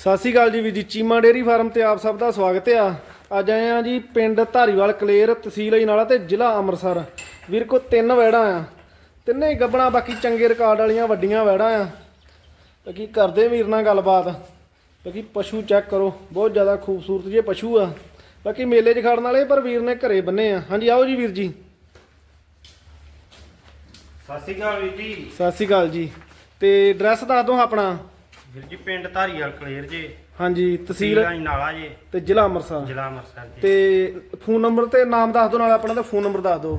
ਸਤਿ ਸ਼੍ਰੀ ਅਕਾਲ ਜੀ ਵੀਰ ਜੀ ਚੀਮਾ ਡੇਰੀ ਫਾਰਮ ਤੇ ਆਪ ਸਭ ਦਾ ਸਵਾਗਤ ਆ ਅੱਜ ਆਏ ਆ ਜੀ ਪਿੰਡ ਧਾਰੀਵਾਲ ਕਲੇਰ ਤਹਿਸੀਲ ਅਜਨਾਲਾ ਤੇ ਜ਼ਿਲ੍ਹਾ ਅੰਮ੍ਰਿਤਸਰ। ਵੀਰ ਕੋ ਤਿੰਨ ਵੈੜਾਂ ਆ। ਤਿੰਨੇ ਗੱਬਣਾ ਬਾਕੀ ਚੰਗੇ ਰਿਕਾਰਡ ਵਾਲੀਆਂ ਵੱਡੀਆਂ ਵੈੜਾਂ ਆ। ਬਾਕੀ ਕਰਦੇ ਵੀਰ ਨਾਲ ਗੱਲਬਾਤ? ਬਾਕੀ ਪਸ਼ੂ ਚੈੱਕ ਕਰੋ। ਬਹੁਤ ਜ਼ਿਆਦਾ ਖੂਬਸੂਰਤ ਜਿਹੇ ਪਸ਼ੂ ਆ। ਬਾਕੀ ਮੇਲੇ 'ਚ ਖੜਨ ਵਾਲੇ ਪਰ ਵੀਰ ਨੇ ਘਰੇ ਬੰਨੇ ਆ। ਹਾਂਜੀ ਆਓ ਜੀ ਵੀਰ ਜੀ। ਸਤਿ ਸ਼੍ਰੀ ਅਕਾਲ ਵੀਰ ਜੀ। ਸਤਿ ਸ਼੍ਰੀ ਅਕਾਲ ਜੀ। ਤੇ ਐਡਰੈਸ ਦੱਸ ਦਿਓ ਆਪਣਾ। ਵੀਰ ਜੀ ਪਿੰਡ ਧਾਰੀਵਾਲ ਕਲੇਰ ਜੀ ਹਾਂਜੀ ਤਹਿਸੀਲ ਨਾਲਾ ਜੀ। ਤੇ ਜ਼ਿਲ੍ਹਾ ਅੰਮ੍ਰਿਤਸਰ। ਜ਼ਿਲ੍ਹਾ ਅੰਮ੍ਰਿਤਸਰ ਜੀ। ਤੇ ਫੋਨ ਨੰਬਰ ਤੇ ਨਾਮ ਦੱਸ ਦਿਓ ਨਾਲ ਆਪਣਾ ਤੇ ਫੋਨ ਨੰਬਰ ਦੱਸ ਦਿਓ।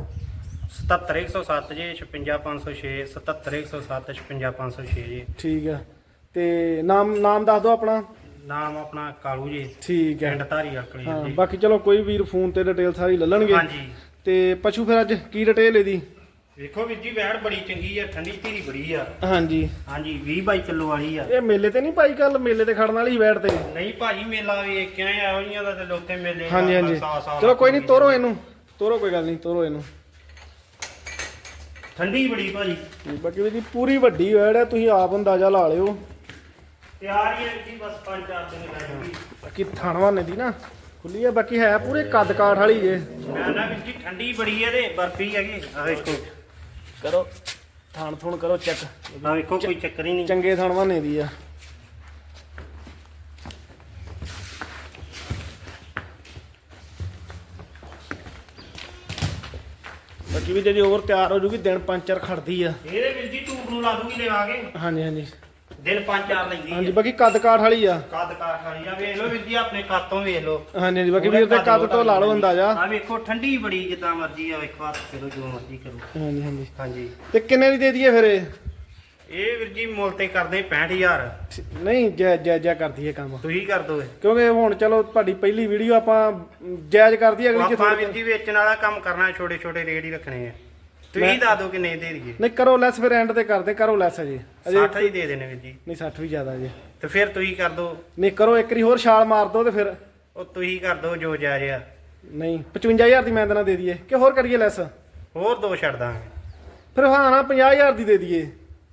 77107 ਜੀ 56506 77107 56506 ਜੀ। ਠੀਕ ਆ। ਤੇ ਨਾਮ ਨਾਮ ਦੱਸ ਦਿਓ ਆਪਣਾ। ਨਾਮ ਆਪਣਾ ਕਾਲੂ ਜੀ ਠੀਕ ਹੈ ਪਿੰਡ ਧਾਰੀਵਾਲ ਕਲੇਰ ਹਾਂ ਜੀ। ਬਾਕੀ ਚਲੋ ਕੋਈ ਵੀਰ ਫੋਨ ਤੇ ਡਿਟੇਲ ਸਾਰੀ ਲੈ ਲੈਣਗੇ। ਹਾਂਜੀ। ਤੇ ਪਸ਼ੂ ਫਿਰ ਅੱਜ ਕੀ ਡਿਟੇਲ ਇਹਦੀ? ਵੇਖੋ ਵੀਰ ਜੀ ਵੈੜ ਬੜੀ ਚੰਗੀ ਆ ਠੰਡੀ ਧੀਰੀ ਬੜੀ ਆ। ਹਾਂਜੀ। ਹਾਂਜੀ 20 22 ਕਿਲੋ ਵਾਲੀ ਆ। ਇਹ ਮੇਲੇ ਤੇ ਨਹੀਂ ਪਾਈ ਕੱਲ ਮੇਲੇ ਤੇ ਖੜਨ ਵਾਲੀ ਵੈਟ ਤੇ। ਨਹੀਂ ਭਾਜੀ ਮੇਲਾ ਵੇਖ ਕੇ ਆਏ ਇਹੋ ਦਾ ਤੇ ਲੋਥੇ ਮੇਲੇ ਹਾਂਜੀ ਹਾਂਜੀ। ਚਲੋ ਕੋਈ ਨਹੀਂ ਤੋਰੋ ਇਹਨੂੰ। ਤੋਰੋ ਕੋਈ ਗੱਲ ਨਹੀਂ ਤੋਰੋ ਇਹਨੂੰ। ਠੰਡੀ ਬੜੀ ਭਾਜੀ। ਬਾਕੀ ਵੀ ਜੀ ਪੂਰੀ ਵੱਡੀ ਵੈੜ ਹੈ ਤੁਸੀਂ ਆਪ ਅੰਦਾਜ਼ਾ ਲਾ ਲਿਓ। ਤਿਆਰ ਹੀ ਹੈ ਜੀ ਬਸ 5-4 ਦਿਨ ਲੈ ਜੂਗੀ ਬਾਕੀ ਥਣਵਾਨੇ ਦੀ ਨਾ ਖੁੱਲੀ ਹੈ ਬਾਕੀ ਹੈ ਪੂਰੇ ਕੱਦ ਕਾਠ ਵਾਲੀ ਜੇ। ਮੈਂ ਨਾ ਜੀ ਠੰਡੀ ਬੜੀ ਹੈ ਤੇ ਬਰਫੀ ਹੈਗੀ ਆ ਵੇਖੋ। ਕਰੋ ਥਣ ਥੁਣ ਕਰੋ ਚੈੱਕ ਆ ਵੇਖੋ ਕੋਈ ਚੱਕਰ ਹੀ ਨਹੀਂ। ਚੰਗੇ ਥਣਵਾਨੇ ਦੀ ਆ। ਬਾਕੀ ਵੀ ਜੇ ਓਵਰ ਤਿਆਰ ਹੋ ਜੂਗੀ ਦਿਨ ਪੰਜ ਚਾਰ ਖੜਦੀ ਆ। ਇਹਦੇ ਵੀਰ ਜੀ ਟੂਬ ਨੂੰ ਲਾ ਦੂਗੀ ਲਿਆ ਕੇ। ਹਾਂਜੀ ਹਾਂਜੀ। ਦਿਨ ਪੰਜ ਚਾਰ ਲੈਂਦੀ ਹਾਂਜੀ ਹੈ ਬਾਕੀ ਕੱਦ ਕਾਠ ਵਾਲੀ ਆ। ਕੱਦ ਕਾਰ ਖਾਲੀ ਆ। ਵੇਖ ਲਓ ਵੀਰ ਜੀ ਆਪਣੇ ਕੱਤੋਂ ਵੇਖ ਲਓ। ਹਾਂਜੀ ਹਾਂਜੀ ਬਾਕੀ ਵੀਰ ਦੇ ਕੱਦ ਤੋਂ ਲਾ ਲਓ ਅੰਦਾਜ਼ਾ ਆ। ਵੇਖੋ ਠੰਡੀ ਬੜੀ ਜਿੱਦਾਂ ਮਰਜ਼ੀ ਆ ਵੇਖੋ ਹੱਥ ਕਰੋ ਜੋ ਮਰਜ਼ੀ ਕਰੋ। ਹਾਂਜੀ ਹਾਂਜੀ। ਹਾਂਜੀ। ਤੇ ਕਿੰਨੇ ਦੀ ਦੇ ਦਈਏ ਫਿਰ ਇਹ? ਇਹ ਵੀਰ ਜੀ ਮੁੱਲ ਤੇ ਕਰਦੇ 65000 ਨਹੀਂ ਜੈ ਜੈ ਜੈ ਕਰਦੀ ਹੈ ਕੰਮ। ਤੁਸੀਂ ਕਰ ਦੋ ਕਿਉਂਕਿ ਹੁਣ ਚਲੋ ਤੁਹਾਡੀ ਪਹਿਲੀ ਵੀਡੀਓ ਆਪਾਂ ਜਾਇਜ਼ ਕਰਦੀ ਅਗਲੀ ਚ ਆਪਾਂ ਥੋੜ੍ਹਾ ਵੀਰ ਜੀ ਵੇਚਣ ਵਾਲਾ ਕੰਮ ਕਰਨਾ ਛੋਟੇ ਛੋਟੇ ਰੇਟ ਹੀ ਰੱਖਣੇ ਆ। ਤੁਸੀਂ ਦੱਸ ਦਿਓ ਕਿੰਨੇ ਦੇ ਦਈਏ। ਨਹੀਂ ਕਰੋ ਲੈਸ ਫਿਰ ਐਂਡ ਤੇ ਕਰਦੇ ਕਰੋ ਲੈਸ ਅਜੇ। ਅਜੇ 60 ਹੀ ਦੇ ਦੇਣੇ ਵੀਰ ਜੀ। ਨਹੀਂ 60 ਵੀ ਜ਼ਿਆਦਾ ਜੇ। ਤੇ ਫਿਰ ਤੁਸੀਂ ਕਰ ਦੋ ਨਹੀਂ ਕਰੋ ਇੱਕ ਵਾਰੀ ਹੋਰ ਛਾਲ ਮਾਰ ਦੋ ਤੇ ਫਿਰ। ਉਹ ਤੁਸੀਂ ਕਰ ਦੋ ਜੋ ਜਾ ਰਿਹਾ। ਨਹੀਂ 55000 ਦੀ ਮੈਂ ਦੇਣਾ ਦੇ ਦਈਏ। ਕਿ ਹੋਰ ਕਰੀਏ ਲੈਸ ਹੋਰ ਦੋ ਛੱਡ ਦਾਂਗੇ। ਫਿਰ ਹਾਂ ਨਾ 50000 ਦੀ ਦੇ ਦਈਏ।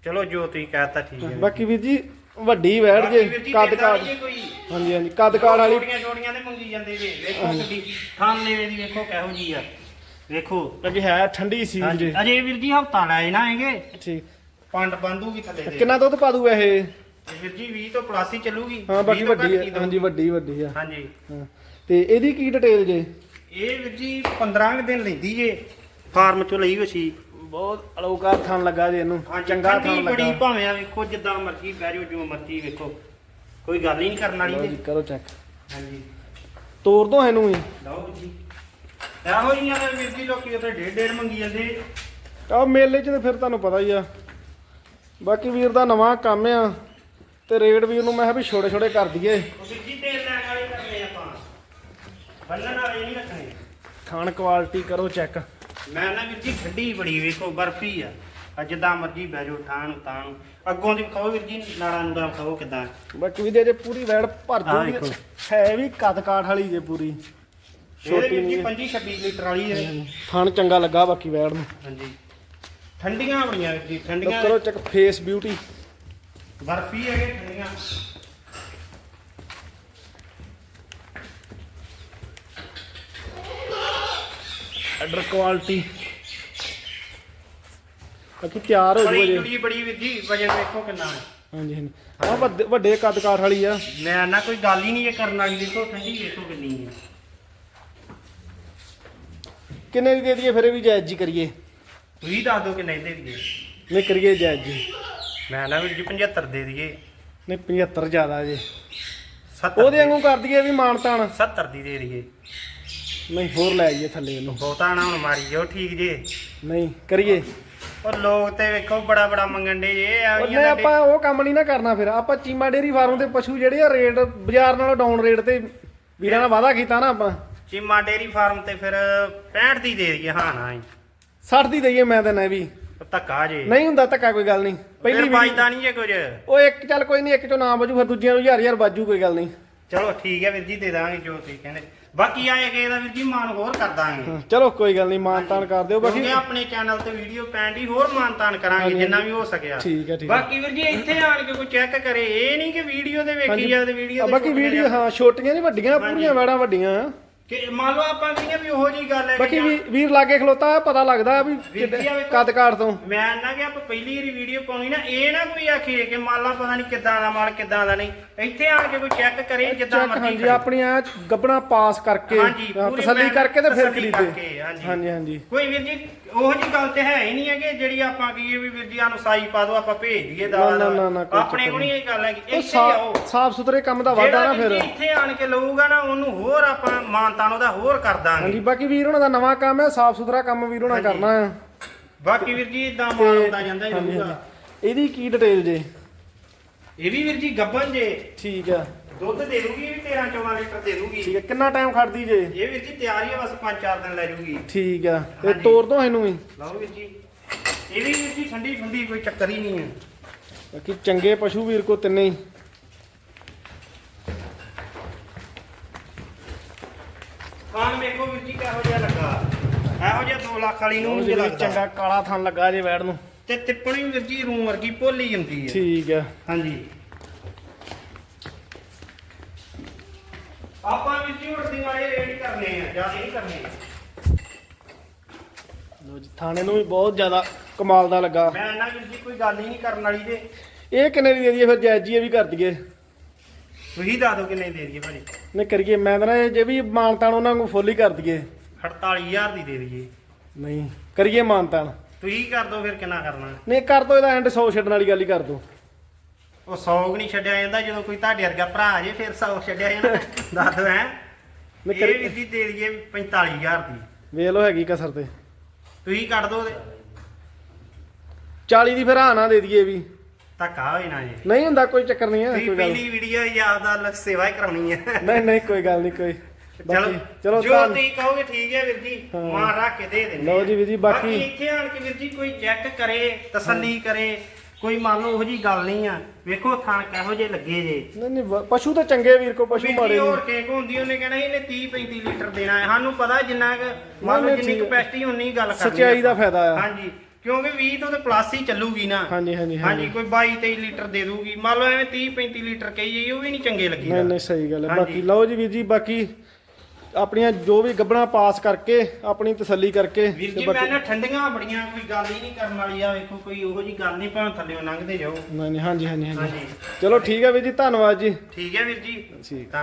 ਚਲੋ ਜੋ ਤੁਸੀਂ ਕਹਿਤਾ ਠੀਕ ਹੈ। ਬਾਕੀ ਵੀਰ ਜੀ ਵੱਡੀ ਵੈੜ ਜੇ ਕੱਦ ਕੋਈ। ਹਾਂਜੀ ਹਾਂਜੀ ਕੱਦ ਕਾਠ ਵਾਲੀ ਛੋਟੀਆਂ ਛੋਟੀਆਂ ਤੇ ਮੰਗੀ ਜਾਂਦੇ ਜੇ। ਵੇਖੋ ਕਿੱਡੀ ਥਾਨ ਲੈਵੇ ਦੀ ਵੇਖੋ ਕਿਹੋ ਜੀ ਆ। ਵੇਖੋ। ਅੱਗੇ ਹੈ ਠੰਡੀ ਸੀ ਹਾਂਜੀ। ਜੀ ਅਜੇ ਵੀਰ ਜੀ ਹਫਤਾ ਲੈ ਨਾ ਹੈਗੇ। ਠੀਕ। ਪੰਡ ਬੰਦੂਗੀ ਥੱਲੇ ਦੇ। ਕਿੰਨਾ ਦੁੱਧ ਪਾ ਦੂ ਇਹ? ਤੇ ਵੀਰ ਜੀ 20 ਤੋਂ ਪਲੱਸ ਚੱਲੂਗੀ। ਹਾਂ ਬਾਕੀ 20 ਤੋਂ ਵੱਡੀ ਘੱਟ ਕੀ ਹੈ ਦਊ। ਹਾਂਜੀ ਵੱਡੀ ਵੱਡੀ ਆ। ਹਾਂਜੀ। ਹਾਂ। ਤੇ ਇਹਦੀ ਕੀ ਡਿਟੇਲ ਜੇ? ਇਹ ਵੀਰ ਜੀ 15 ਕੁ ਦਿਨ ਲੈਂਦੀ ਜੇ। ਫਾਰਮ ਚੋਂ ਲਈ ਵਸੀ ਬਹੁਤ ਅਲੋਕਾਰ ਥਣ ਲੱਗਾ ਜੇ ਇਹਨੂੰ। ਚੰਗਾ ਠੰਡੀ ਥਣ ਬੜੀ ਲੱਗਾ। ਭਾਵੇਂ ਆ ਵੇਖੋ ਜਿੱਦਾਂ ਮਰਜ਼ੀ ਬਹਿ ਜਾਓ ਜੋ ਮਰਜ਼ੀ ਵੇਖੋ। ਕੋਈ ਗੱਲ ਹੀ ਨਹੀਂ ਕਰਨ ਲਓ ਵਾਲੀ ਜੀ ਤੇ ਕਰੋ ਚੈੱਕ ਹਾਂਜੀ। ਤੋੜ ਦੋ ਇਹਨੂੰ ਵੀ। ਲਓ ਜੀ। ਇਹੋ ਜਿਹੀਆਂ ਦੇ ਵੀਰ ਜੀ ਲੋਕੀ ਉੱਥੇ ਡੇਢ ਡੇਢ ਮੰਗੀ ਜਾਂਦੇ। ਆ ਮੇਲੇ 'ਚ ਤੇ ਫਿਰ ਤੁਹਾਨੂੰ ਪਤਾ ਹੀ ਆ। ਬਾਕੀ ਵੀਰ ਦਾ ਨਵਾਂ ਕੰਮ ਆ ਤੇ ਰੇਟ ਵੀ ਉਹਨੂੰ ਮੈਂ ਕਿਹਾ ਵੀ ਛੋਟੇ ਛੋਟੇ ਕਰ ਦਈਏ। ਵੀਰ ਜੀ ਤੇਲ ਲੈਣ ਵਾਲੇ ਕਰਨੇ ਆਪਾਂ। ਬੰਨਣ ਵਾਲੇ ਨਹੀਂ ਰੱਖਣੇ। ਖਾਣ ਕੁਆਲਿਟੀ ਕਰੋ ਚੈੱਕ। ਮੈਂ ਨਾ ਵੀਰ ਜੀ ਠੰਡੀ ਬੜੀ ਵੇਖੋ ਬਰਫੀ ਆ। ਆ ਜਿੱਦਾਂ ਮਰਜ਼ੀ ਬਹਿ ਜਾਓ ਠਾਣ ਤਾਂ ਅੱਗੋਂ ਦੀ ਖਾਓ ਵੀਰ ਜੀ ਨਾੜਾ ਨੂੰ ਖਾਓ ਕਿਦਾਂ। ਬਾਕੀ ਵੀ ਜੇ ਪੂਰੀ ਵੈੜ ਭਰ ਆਹ ਵੇਖੋ। ਹੈ ਵੀ ਕੱਦ ਕਾਠ ਵਾਲੀ ਜੇ ਪੂਰੀ। ਛੋਟੀ ਨਹੀਂ 25 26 ਲੀਟਰ ਵਾਲੀ ਹੈ। ਥਣ ਚੰਗਾ ਲੱਗਾ ਬਾਕੀ ਵੈੜ ਨੂੰ। ਹਾਂਜੀ। ਠੰਡੀਆਂ ਬੜੀਆਂ ਜੀ ਠੰਡੀਆਂ। ਕਰੋ ਚੈੱਕ ਫੇਸ ਬਿਊਟੀ। ਬਰਫੀ ਹੈਗੇ ਠੰਡੀਆਂ। ਆਰਡਰ ਕੁਆਲਿਟੀ ਬਾਕੀ ਤਿਆਰ ਹੋ ਜੂ ਬੜੀ ਜੇ ਜੁੜੀ ਬੜੀ ਵੀਰ ਜੀ ਵਜਨ ਵੇਖੋ ਕਿੰਨਾ ਹੈ। ਹਾਂਜੀ ਹਾਂਜੀ। ਆ ਵੱਡੇ ਵੱਡੇ ਕੱਦ ਕਾਠ ਵਾਲੀ ਆ। ਮੈਂ ਨਾ ਕੋਈ ਗੱਲ ਹੀ ਨਹੀਂ ਇਹ ਕਰਨ ਵਾਲੀ ਦੇਖੋ ਠੰਡੀ ਵੇਖੋ ਕਿੰਨੀ ਹੈ। ਕਿੰਨੇ ਦੀ ਦੇ ਦਈਏ ਫਿਰ ਇਹ ਵੀ ਜਾਇਜ਼ ਜੀ ਕਰੀਏ। ਤੁਸੀਂ ਦੱਸ ਦਿਓ ਕਿੰਨੇ ਦੇ ਦਈਏ। ਨਹੀਂ ਕਰੀਏ ਜਾਇਜ਼ ਜੀ। ਮੈਂ ਨਾ ਵੀਰ ਜੀ 75 ਦੇ ਦਈਏ। ਨਹੀਂ 75 ਜ਼ਿਆਦਾ ਜੇ। 70 ਉਹਦੇ ਵਾਂਗੂ ਕਰ ਦਈਏ ਵੀ ਮਾਨਤਾਨ 70 ਦੀ ਦੇ ਦਈਏ। ਨਹੀਂ ਹੋਰ ਲੈ ਆਈਏ ਥੱਲੇ ਇਹਨੂੰ। ਬਹੁਤਾ ਨਾ ਹੁਣ ਮਾਰੀ ਜਾਓ ਠੀਕ ਜੇ। ਨਹੀਂ ਕਰੀਏ। ਉਹ ਲੋਕ ਤੇ ਵੇਖੋ ਬੜਾ ਬੜਾ ਮੰਗਣ ਦੇ ਜੇ ਆ ਉਹਨੇ ਆਪਾਂ ਉਹ ਕੰਮ ਨਹੀਂ ਨਾ ਕਰਨਾ ਫਿਰ। ਆਪਾਂ ਚੀਮਾ ਡੇਰੀ ਫਾਰਮ ਦੇ ਪਸ਼ੂ ਜਿਹੜੇ ਆ ਰੇਟ ਬਾਜ਼ਾਰ ਨਾਲੋਂ ਡਾਊਨ ਰੇਟ ਤੇ ਵੀਰਾਂ ਨਾਲ ਵਾਅਦਾ ਕੀਤਾ ਨਾ ਆਪਾਂ। ਚੀਮਾ ਡੇਰੀ ਫਾਰਮ ਤੇ ਫਿਰ 65 ਦੀ ਦੇ ਦਈਏ ਹਾਂ ਨਾ ਹੀ 60 ਦੀ ਦਈਏ ਮੈਂ ਤਾਂ ਨਾ ਵੀ ਧੱਕਾ ਜੇ। ਨਹੀਂ ਹੁੰਦਾ ਧੱਕਾ ਕੋਈ ਗੱਲ ਨਹੀਂ। ਪਹਿਲੀ ਵੀ ਬਾਜਦਾ ਨਹੀਂ ਜੇ ਕੁਝ। ਉਹ ਇੱਕ ਚੱਲ ਕੋਈ ਨਹੀਂ ਇੱਕ ਚੋਂ ਨਾ ਬਾਜੂ ਫਿਰ ਦੂਜਿਆਂ ਨੂੰ ਹਜ਼ਾਰ ਹਜ਼ਾਰ ਬਾਜੂ ਕੋਈ ਗੱਲ ਨਹੀਂ। ਚਲੋ ਠੀਕ ਹੈ ਵੀਰ ਜੀ ਦੇ ਦਾਂਗੇ ਜੋ ਤੁਸੀਂ ਕਹਿੰਦੇ। ਬਾਕੀ ਆਏ ਗਏ ਦਾ ਵੀਰ ਜੀ ਮਾਨ ਹੋਰ ਕਰ ਦਾਂਗੇ। ਚਲੋ ਕੋਈ ਗੱਲ ਨਹੀਂ ਮਾਨ ਤਾਨ ਕਰ ਦਿਓ। ਬਾਕੀ ਆਪਣੇ ਚੈਨਲ ਤੇ ਵੀਡੀਓ ਪੈਣ ਦੀ ਹੋਰ ਮਾਨਤਾਨ ਕਰਾਂਗੇ ਹਾਂਜੀ, ਜਿੰਨਾ ਵੀ ਹੋ ਸਕਿਆ। ਠੀਕ ਹੈ, ਠੀਕ। ਬਾਕੀ ਵੀਰ ਜੀ ਇੱਥੇ ਆਣ ਕੇ ਕੋਈ ਚੈੱਕ ਕਰੇ। ਇਹ ਨਹੀਂ ਕਿ ਵੀਡੀਓ ਦੇ ਵੇਖੀ। ਜਾਵੇ ਵੀਡੀਓ ਬਾਕੀ ਵੀਡੀਓ ਹਾਂ ਛੋਟੀਆਂ ਨਹੀਂ ਵੱਡੀਆਂ ਪੂਰੀਆਂ ਵੈੜਾਂ ਵੱਡੀਆਂ। ਕਿ ਮੰਨ ਲਓ ਆਪਾਂ ਕਹੀਏ ਵੀ ਉਹੋ ਜੀ ਗੱਲ ਹੈ ਕਿ ਬਾਕੀ ਵੀ- ਵੀਰ ਲਾਗੇ ਖਲੋਤਾ ਪਤਾ ਲੱਗਦਾ ਵੀ ਵੀਰ ਜੀ ਆ ਵੇਖੋ। ਕੱਦ ਕਾਠ ਤੋਂ। ਮੈਂ ਨਾ ਕਿ ਆਪਾਂ ਪਹਿਲੀ ਵਾਰੀ ਵੀਡੀਓ ਪਾਉਣੀ ਨਾ ਇਹ ਨਾ ਕੋਈ ਆਖੇ ਕਿ ਮੰਨ ਲਾ ਪਤਾ ਨਹੀਂ ਕਿੱਦਾਂ ਦਾ ਮਾਲ ਕਿੱਦਾਂ ਦਾ ਨਹੀਂ। ਇੱਥੇ ਆਣ ਕੇ ਕੋਈ ਚੈੱਕ ਕਰੇ ਜਿੱਦਾਂ ਚੈੱਕ ਮਰਜ਼ੀ ਹਾਂਜੀ ਕਰੇ। ਆਪਣੀਆਂ ਗੱਬਣਾ ਪਾਸ ਕਰਕੇ ਹਾਂਜੀ, ਹਾਂ, ਪੂਰੀ ਤਸੱਲੀ ਮਿਹਨਤ ਕਰਕੇ ਤੇ ਫਿਰ ਤਸੱਲੀ ਖਰੀਦੇ। ਕਰਕੇ, ਹਾਂਜੀ। ਹਾਂਜੀ ਹਾਂਜੀ। ਕੋਈ ਵੀਰ ਜੀ ਉਹੋ ਜੀ ਗੱਲ ਤੇ ਹੈ ਹੀ ਨਹੀਂ ਹੈ ਕਿ ਜਿਹੜੀ ਆਪਾਂ ਕਹੀਏ ਵੀ ਵੀਰ ਜੀ ਸਾਨੂੰ ਸਾਈ ਪਾ ਦਿਓ ਆਪਾਂ ਭੇਜ ਦਈਏ ਨਾ, ਦਾ ਨਾ, ਨਾ, ਨਾ, ਕੋਈ ਆਪਣੇ ਕੋਲ ਨਹੀਂ। ਇਹ ਗੱਲ ਹੈ ਕਿ ਉਹ ਇੱਥੇ ਆਓ। ਸਾਫ਼ ਸੁਥਰੇ ਕੰਮ ਦਾ ਵਾਧਾ ਨਾ ਜਿਹੜਾ ਵੀਰ ਫਿਰ। ਜੀ ਇੱਥੇ ਆਣ ਕੇ ਲਊਗਾ ਨਾ ਉਹਨੂੰ ਹੋਰ ਆਪਾਂ ਮਾਨਤਾਨ ਉਹਦਾ ਹੋਰ ਕਰ ਦਾਂਗੇ। ਹਾਂਜੀ ਬਾਕੀ ਵੀਰ ਉਹਨਾਂ ਦਾ ਨਵਾਂ ਕੰਮ ਹੈ ਸਾਫ਼ ਸੁਥਰਾ ਕੰਮ ਵੀਰ ਉਹਨਾਂ ਹਾਂਜੀ। ਕਰਨਾ ਆ ਬਾਕੀ ਵੀਰ ਜੀ ਇਦਾਂ ਮਾਲ ਹੁੰਦਾ ਜਾਂਦਾ ਹੀ ਹਾਂਜੀ, ਰਹੂਗਾ ਹਾਂਜੀ। ਇਹਦੀ ਕੀ ਡਿਟੇਲ ਜੇ? ਇਹ ਵੀ ਵੀਰ ਜੀ ਗੱਬਨ ਜੇ। ਠੀਕ ਆ ਦੁੱਧ ਦੇ ਦੂਗੀ ਇਹ ਵੀ 13 14 ਲੀਟਰ ਦੇ ਦੂਗੀ। ਠੀਕ ਹੈ ਕਿੰਨਾ ਟਾਈਮ ਖੜਦੀ ਜੇ? ਇਹ ਵੀਰ ਜੀ ਤਿਆਰੀ ਹੈ ਬਸ 5-4 ਦਿਨ ਲੈ ਜੂਗੀ। ਠੀਕ ਆ ਤੇ ਹਾਂਜੀ। ਤੋਰ ਦੋ ਇਹਨੂੰ ਵੀ। ਲਓ ਵੀਰ ਜੀ। ਇਹ ਵੀ ਵੀਰ ਜੀ ਠੰਡੀ ਠੰਡੀ ਕੋਈ ਚੱਕਰ ਹੀ ਨਹੀਂ ਹੈ। ਬਾਕੀ ਚੰਗੇ ਪਸ਼ੂ ਵੀਰ ਕੋ ਤਿੰਨੇ ਹੀ ਖਾਣ ਵੇਖੋ ਵੀਰ ਜੀ ਕਿਹੋ ਜਿਹਾ ਲੱਗਾ? ਇਹੋ ਜਿਹਾ 2 ਲੱਖ ਵਾਲੀ ਨੂੰ ਨਹੀਂ ਲੱਗਦਾ ਚੰਗਾ ਕਾਲਾ ਥਣ ਲੱਗਾ ਜੇ ਵੈੜ ਨੂੰ। ਤੇ ਤਿੱਪਣੀ ਵੀਰ ਜੀ ਰੂਮ ਵਰਗੀ ਭੋਲੀ ਜਾਂਦੀ ਹੈ ਠੀਕ ਆ। ਹਾਂਜੀ। ਆਪਾਂ ਵੀਰ ਜੀ ਉੜਦੀ ਵਾਲੇ ਰੇਟ ਕਰਨੇ ਆ ਜ਼ਿਆਦਾ ਨਹੀਂ ਕਰਨੇ ਲੋ ਜੀ ਥਾਣੇ ਨੂੰ ਵੀ ਬਹੁਤ ਜ਼ਿਆਦਾ ਕਮਾਲ ਦਾ ਲੱਗਾ। ਮੈਂ ਨਾ ਵੀਰ ਜੀ ਕੋਈ ਗੱਲ ਹੀ ਨਹੀਂ ਕਰਨ ਵਾਲੀ ਤੇ ਇਹ ਕਿੰਨੇ ਦੀ ਦੇ ਦਈਏ ਫਿਰ ਜਾਇਜ਼ ਜੀ ਇਹ ਵੀ ਕਰ ਦਈਏ। ਤੁਸੀਂ ਦੱਸ ਦਿਓ ਕਿੰਨੇ ਦੇ ਦਈਏ ਭਾਜੀ। ਨਹੀਂ ਕਰੀਏ ਮੈਂ ਤਾਂ ਨਾ ਇਹ ਜੇ ਵੀ ਮਾਨਤਾਨ ਉਹਨਾਂ ਨੂੰ ਫੁੱਲ ਹੀ ਕਰ ਦਈਏ। 48000 ਦੀ ਦੇ ਦਈਏ। ਨਹੀਂ ਕਰੀਏ ਮਾਨਤਾਨ ਤੁਸੀਂ ਕਰ ਦਿਓ ਫਿਰ ਕਿੰਨਾ ਕਰਨਾ। ਨਹੀਂ ਕਰ ਦੋ ਇਹਦਾ ਐਂਡ 100 ਛੱਡਣ ਵਾਲੀ ਗੱਲ ਹੀ ਕਰ ਦੋ ਉਹ 100 ਨਹੀਂ ਛੱਡਿਆ ਜਾਂਦਾ ਜਦੋਂ ਕੋਈ ਤੁਹਾਡੇ ਵਰਗਾ ਭਰਾ ਜੇ ਫਿਰ 100 ਛੱਡਿਆ ਜਾਂਦਾ। ਦੱਸ ਦਿਓ ਹੈ। ਮੈਂ ਇਹ ਕਰੀ- ਜੀ ਦੇ ਦਈਏ 45000 ਦੀ। ਵੇਖ ਲੋ ਹੈਗੀ ਕਸਰ ਤੇ। ਤੁਸੀਂ ਕੱਢ ਦਿਓ ਤੇ 40 ਦੀ ਫਿਰ ਹਾਂ ਨਾ ਦੇ ਦਈਏ ਵੀ। ਧੱਕਾ ਹੋਈ ਨਾ ਜੀ। ਨਹੀਂ ਹੁੰਦਾ ਕੋਈ ਚੱਕਰ ਨਹੀਂ ਹੈ ਤੁਸੀਂ ਕੋਈ ਗੱਲ ਪਹਿਲੀ ਵੀਡੀਓ ਯਾਦ ਦਾ ਸੇਵਾ ਹੀ ਕਰਾਉਣੀ ਹੈ। ਨਹੀਂ ਨਹੀਂ ਕੋਈ ਗੱਲ ਨਹੀਂ ਕੋਈ। ਚਲੋ ਬਾਕੀ ਚਲੋ ਜੋ ਧੰਨ- ਤੁਸੀਂ ਕਹੋਗੇ ਠੀਕ ਹੈ ਵੀਰ ਜੀ ਹਾਂ। ਮਾਂ ਰੱਖ ਕੇ ਦੇ ਦਿੰਦੇ ਲਓ। ਜੀ ਵੀਰ ਜੀ, ਬਾਕੀ- ਇੱਥੇ ਆਣ ਕੇ ਵੀਰ ਜੀ ਕੋਈ ਚੈੱਕ ਕਰੇ ਤਸੱਲੀ ਕਰੇ ਕੋਈ ਮੰਨ ਲਓ ਉਹੋ ਜੀ ਗੱਲ ਨਹੀਂ ਆ। ਵੇਖੋ ਥਣ ਕਿਹੋ ਜੇ ਲੱਗੇ ਜੇ। ਨਹੀਂ ਨਹੀਂ ਵ- ਪਸ਼ੂ ਤਾਂ ਚੰਗੇ ਵੀਰ ਕੋ ਪਸ਼ੂ ਵੀਰ ਮਾੜੇ ਜੀ ਨਹੀਂ ਹੋਰ ਕੇਕ ਹੁੰਦੀ ਉਹਨੇ ਕਹਿਣਾ ਇਹਨੇ 30 35 ਲੀਟਰ ਦੇਣਾ ਹੈ। ਸਾਨੂੰ ਪਤਾ ਜਿੰਨਾ ਕੁ ਮੰਨ ਲਓ ਨਹੀਂ, ਜਿੰਨੀ ਠੀਕ ਹੈ। ਕਪੈਸਿਟੀ ਉਨੀ ਗੱਲ ਕਰਨੀ ਸੱਚਾਈ ਦਾ। ਫਾਇਦਾ ਆ। ਹਾਂਜੀ। ਕਿਉਂਕਿ 20 ਤੋਂ ਤੇ ਪਲੱਸ ਹੀ ਚੱਲੂਗੀ ਨਾ। ਹਾਂਜੀ ਹਾਂਜੀ ਹਾਂਜੀ। ਕੋਈ 22 23 ਲੀਟਰ ਦੇ ਦੂਗੀ। ਮੰਨ ਲਓ ਐਵੇਂ 30 35 ਲੀਟਰ ਕਹੀ ਜਾਈਏ ਉਹ ਵੀ ਨਹੀਂ ਚੰਗੇ ਲੱਗੀ ਨਹੀਂ ਨਹੀਂ ਸਹੀ ਗੱਲ ਹੈ। ਬਾਕੀ ਲਓ ਜੀ ਵੀਰ ਜੀ ਬਾਕੀ ਆਪਣੀਆਂ ਜੋ ਵੀ ਗੱਬਣਾ ਪਾਸ ਕਰਕੇ ਆਪਣੀ ਤਸੱਲੀ ਕਰਕੇ ਵੀਰ ਜੀ ਮੈਂ ਨਾ ਠੰਡੀਆਂ ਬੜੀਆਂ ਕੋਈ ਗੱਲ ਹੀ ਨਹੀਂ ਕਰਨ ਵਾਲੀ ਆ। ਵੇਖੋ ਕੋਈ ਉਹੋ ਜੀ ਗੱਲ ਨਹੀਂ ਭਾਵੇਂ ਥੱਲਿਓ ਲੰਘਦੇ ਜਾਓ। ਨਹੀਂ ਨਹੀਂ ਹਾਂਜੀ ਹਾਂਜੀ। ਹਾਂਜੀ। ਚਲੋ ਠੀਕ ਹੈ ਵੀਰ ਜੀ ਧੰਨਵਾਦ ਜੀ। ਠੀਕ ਹੈ ਵੀਰ ਜੀ। ਠੀਕ।